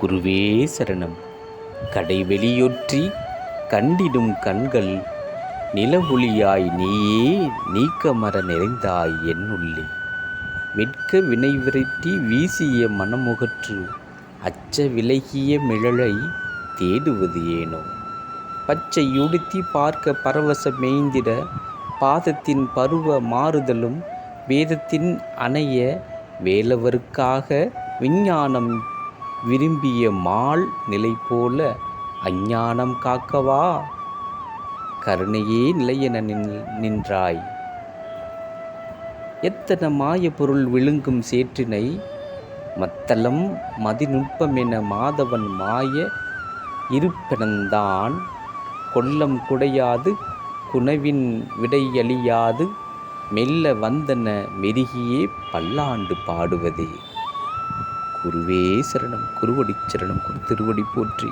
குருவே சரணம். கடைவெளியொற்றி கண்டிடும் கண்கள் நிலவொளியாய் நீயே நீக்கமர நிறைந்தாய் என்னுள்ளே வெட்க வினை விரட்டி வீசிய மனமுகற்று அச்ச விலகிய மிழலை தேடுவது ஏனோ? பச்சை உடுத்தி பார்க்க பரவச மேய்ந்திட பாதத்தின் பருவ மாறுதலும் வேதத்தின் அணைய வேலவருக்காக விஞ்ஞானம் விரும்பிய மால் நிலை போல அஞ்ஞானம் காக்கவா? கருணையே நிலையென நின் நின்றாய். எத்தனை மாய பொருள் விழுங்கும் சேற்றினை மத்தளம் மதிநுட்பமென மாதவன் மாய இருப்பெனந்தான். கொல்லம் குடையாது குணவின் விடையழியாது மெல்ல வந்தன மெருகியே பல்லாண்டு பாடுவதே. குருவே சரணம் குருவடி சரணம் குரு திருவடி போற்றி.